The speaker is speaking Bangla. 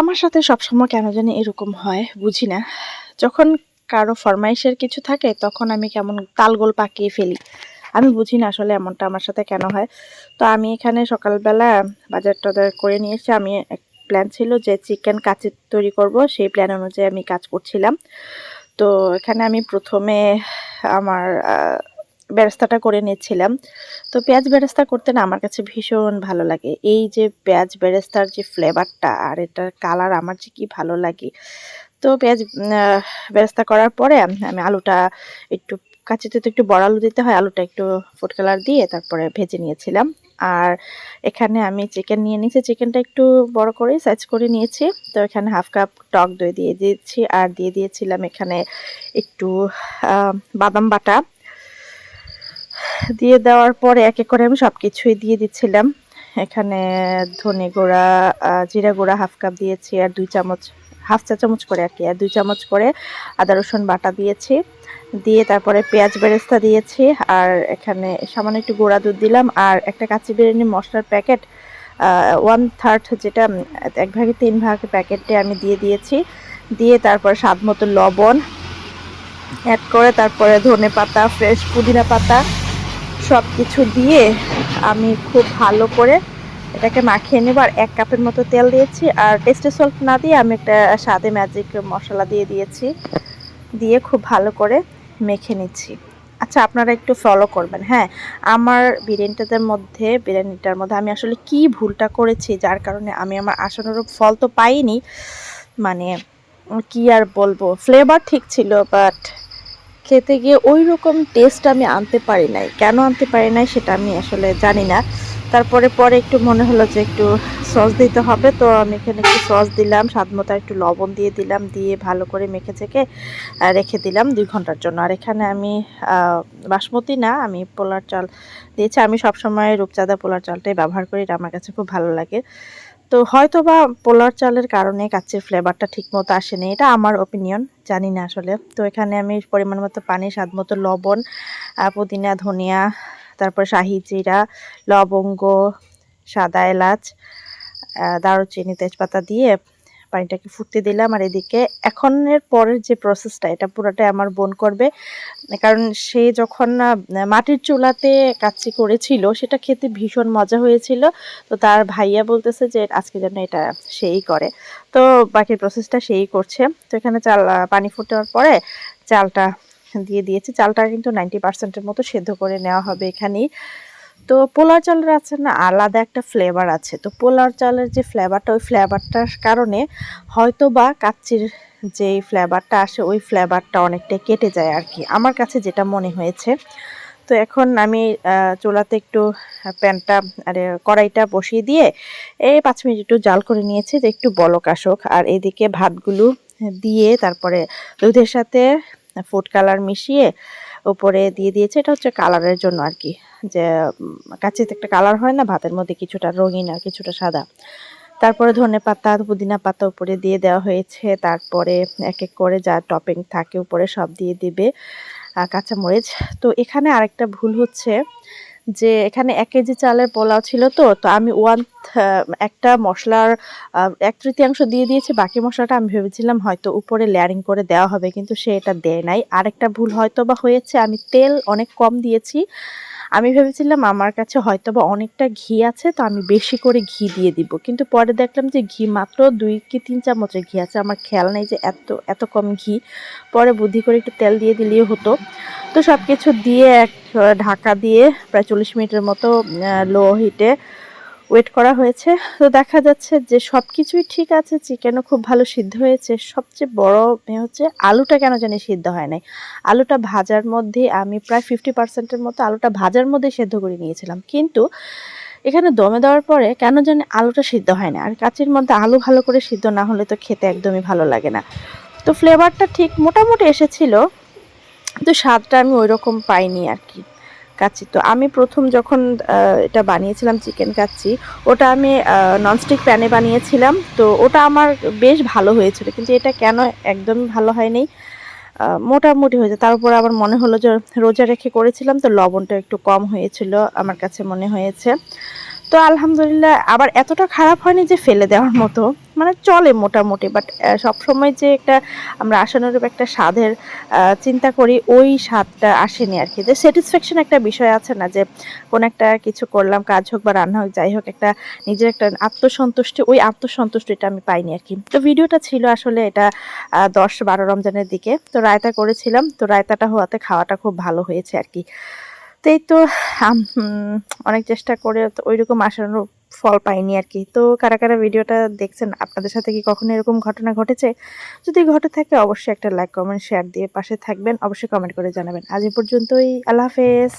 আমার সাথে সবসময় কেন জানি এরকম হয়, বুঝি না। যখন কারও ফরমাইশের কিছু থাকে, তখন আমি কেমন তালগোল পাকিয়ে ফেলি। আমি বুঝি না আসলে এমনটা আমার সাথে কেন হয়। তো আমি এখানে সকালবেলা বাজার টাজার করে নিয়ে এসে আমি এক প্ল্যান ছিল যে চিকেন কাচি তৈরি করব, সেই প্ল্যান অনুযায়ী আমি কাজ করছিলাম। তো এখানে আমি প্রথমে আমার বেরেস্তাটা করে নিচ্ছিলাম তো পেঁয়াজ বেরেস্তা করতে না আমার কাছে ভীষণ ভালো লাগে। এই যে পেঁয়াজ বেরেস্তার যে ফ্লেভারটা আর এটার কালার আমার যে কি ভালো লাগে। তো পেঁয়াজ বেরেস্তা করার পরে আমি আলুটা একটু, কাঁচিতে তো একটু বড় আলু দিতে হয়, আলুটা একটু ফুড কালার দিয়ে তারপরে ভেজে নিয়েছিলাম। আর এখানে আমি চিকেন নিয়ে নিয়েছি, চিকেনটা একটু বড় করে সাইজ করে নিয়েছি। তো এখানে হাফ কাপ টক দই দিয়ে দিয়েছি, আর দিয়ে দিয়েছিলাম এখানে একটু বাদাম বাটা। দিয়ে দেওয়ার পরে এক এক করে আমি সব কিছুই দিয়ে দিচ্ছিলাম। এখানে ধনে গুঁড়া জিরা গুঁড়া হাফ কাপ দিয়েছি আর দুই চামচ, হাফ চা চামচ করে আর কি, আর দুই চামচ করে আদা, রসুন বাটা দিয়েছি। দিয়ে তারপরে পেঁয়াজ বেরেস্তা দিয়েছি আর এখানে সামান্য একটু গুঁড়া দুধ দিলাম আর একটা কাঁচি বিরিয়ানি মশলার প্যাকেট ওয়ান থার্ড যেটা, এক ভাগে তিন ভাগ প্যাকেটে আমি দিয়ে দিয়েছি। দিয়ে তারপর স্বাদ মতো লবণ অ্যাড করে তারপরে ধনে পাতা ফ্রেশ পুদিনা পাতা সব কিছু দিয়ে আমি খুব ভালো করে এটাকে মাখিয়ে নেব। আর এক কাপের মতো তেল দিয়েছি। আর টেস্টি সল্ট না দিয়ে আমি একটা স্বাদে ম্যাজিক মশলা দিয়ে দিয়েছি। দিয়ে খুব ভালো করে মেখে নিচ্ছি। আচ্ছা আপনারা একটু ফলো করবেন। হ্যাঁ আমার বিরিয়ানিটাদের মধ্যে, বিরিয়ানিটার মধ্যে আমি আসলে কি ভুলটা করেছি, যার কারণে আমি আমার আশানুরূপ ফল তো পাইনি। মানে কি আর বলব? ফ্লেভার ঠিক ছিল বাট খেতে গিয়ে ওই রকম টেস্ট আমি আনতে পারি নাই। কেন আনতে পারি নাই সেটা আমি আসলে জানি না। তারপরে পরে একটু মনে হলো যে একটু সস দিতে হবে, তো আমি এখানে একটু সস দিলাম, স্বাদ মতো একটু লবণ দিয়ে দিলাম, দিয়ে ভালো করে মেখে চেখে রেখে দিলাম দুই ঘণ্টার জন্য। আর এখানে আমি বাসমতি না, আমি পোলার চাল দিয়েছি। আমি সবসময় রূপচাঁদা পোলার চালটাই ব্যবহার করি, এটা আমার কাছে খুব ভালো লাগে। তো হয়তো বা পোলার চালের কারণে কাচ্চির ফ্লেভারটা ঠিক মতো আসেনি। এটা আমার ওপিনিয়ন জানি না আসলে। তো এখানে আমি পরিমাণ মতো পানি, স্বাদ মতো লবণ পুদিনা, ধনিয়া, তারপর শাহি জিরা, লবঙ্গ, সাদা এলাচ দারুচিনি, তেজপাতা দিয়ে পানিটাকে ফুটতে দিলাম আর এদিকে এখনের পরের যে প্রসেসটা এটা পুরোটাই আমার বোন করবে। কারণ সে যখন মাটির চুলাতে কাচ্চি করেছিল, সেটা খেতে ভীষণ মজা হয়েছিল। তো তার ভাইয়া বলতেছে যে, আজকে যেন এটা সেই করে। তো বাকি প্রসেসটা সেই করছে। তো এখানে চাল পানি ফুটার পরে চালটা দিয়ে দিয়েছি। চালটা কিন্তু নাইনটি পার্সেন্টের মতো সেদ্ধ করে নেওয়া হবে এখানেই। তো পোলার চালের আছে না আলাদা একটা ফ্লেভার আছে। তো পোলার চালের যে ফ্লেভারটা ওই ফ্লেভারটার কারণে হয়তো বা কাচ্চির যে ফ্লেভারটা আসে, ওই ফ্লেভারটা অনেকটা কেটে যায় আর কি আমার কাছে যেটা মনে হয়েছে, তো এখন আমি চুলাতে একটু প্যানটা, আরে কড়াইটা বসিয়ে দিয়ে এই পাঁচ মিনিট একটু জাল করে নিয়েছি যে একটু বলক আসুক। আর এদিকে ভাতগুলো দিয়ে তারপরে দুধের সাথে ফুড কালার মিশিয়ে উপরে দিয়ে দিয়েছে। এটা হচ্ছে কালারের জন্য আর কি যে কাছে একটা কালার হয় না, ভাতের মধ্যে কিছুটা রঙিন আর কিছুটা সাদা। তারপরে ধনে পাতা, পুদিনা পাতা উপরে দিয়ে দেওয়া হয়েছে। তারপরে এক এক করে যা টপিং থাকে উপরে সব দিয়ে দিবে। কাঁচামরিচ। তো এখানে আরেকটা ভুল হচ্ছে। যে এখানে এক কেজি চালের পোলাও ছিল তো তো আমি ওয়ান একটা মশলার এক তৃতীয়াংশ দিয়ে দিয়েছি, বাকি মশলাটা আমি ভেবেছিলাম হয়তো উপরে লেয়ারিং করে দেওয়া হবে, কিন্তু সে এটা দেয় নাই। আরেকটা ভুল হয়তো বা হয়েছে, আমি তেল অনেক কম দিয়েছি। আমি ভেবেছিলাম আমার কাছে হয়তো বা অনেকটা ঘি আছে, তো আমি বেশি করে ঘি দিয়ে দিব। কিন্তু পরে দেখলাম যে ঘি মাত্র দুই কি তিন চামচের ঘি আছে। আমার খেয়াল নেই যে এত এত কম ঘি। পরে বুদ্ধি করে একটু তেল দিয়ে দিলেই হতো। তো সব কিছু দিয়ে এক ঢাকা দিয়ে প্রায় চল্লিশ মিনিটের মতো লো হিটে ওয়েট করা হয়েছে। তো দেখা যাচ্ছে যে সব কিছুই ঠিক আছে, চিকেনও খুব ভালো সিদ্ধ হয়েছে। সবচেয়ে বড় হচ্ছে আলুটা কেন জানি সিদ্ধ হয় নাই। আলুটা ভাজার মধ্যে আমি প্রায় ফিফটি পার্সেন্টের মতো আলুটা ভাজার মধ্যে সেদ্ধ করে নিয়েছিলাম। কিন্তু এখানে দমে দেওয়ার পরে কেন জানি আলুটা সিদ্ধ হয় না আর কাচির মধ্যে আলু ভালো করে সিদ্ধ না হলে তো খেতে একদমই ভালো লাগে না। তো ফ্লেভারটা ঠিক মোটামুটি এসেছিল। কিন্তু স্বাদটা আমি ওই রকম পাইনি আর কি কাচ্চি। তো আমি প্রথম যখন এটা বানিয়েছিলাম চিকেন কাচ্চি, ওটা আমি ননস্টিক প্যানে বানিয়েছিলাম। তো ওটা আমার বেশ ভালো হয়েছিল, কিন্তু এটা কেন একদমই ভালো হয়নি? মোটামুটি হয়েছে। তার উপর আবার মনে হলো যে রোজা রেখে করেছিলাম, তো লবণটা একটু কম হয়েছিল, আমার কাছে মনে হয়েছে। তো আলহামদুলিল্লাহ, আবার এতটা খারাপ হয়নি যে ফেলে দেওয়ার মতো। মানে চলে মোটামুটি বাট সবসময় যে একটা আমরা আশানুরূপ একটা স্বাদের চিন্তা করি, ওই স্বাদটা আসেনি আর কি যে স্যাটিসফ্যাকশন একটা বিষয় আছে না, যে কোন একটা কিছু করলাম, কাজ হোক বা রান্না হোক, যাই হোক, একটা নিজের একটা আত্মসন্তুষ্টি, ওই আত্মসন্তুষ্টিটা আমি পাইনি আর কি তো ভিডিওটা ছিল আসলে এটা দশ বারো রমজানের দিকে। তো রায়তা করেছিলাম, তো রায়তাটা হওয়াতে খাওয়াটা খুব ভালো হয়েছে আর কি তো এই তো অনেক চেষ্টা করে তো ওইরকম আসানোর ফল পাইনি আর কি। তো কারা কারা ভিডিওটা দেখছেন, আপনাদের সাথে কি কখনো এরকম ঘটনা ঘটেছে? যদি ঘটে থাকে, অবশ্যই একটা লাইক কমেন্ট শেয়ার দিয়ে পাশে থাকবেন। অবশ্যই কমেন্ট করে জানাবেন। আজ এ পর্যন্তই, আল্লাহ হাফেজ।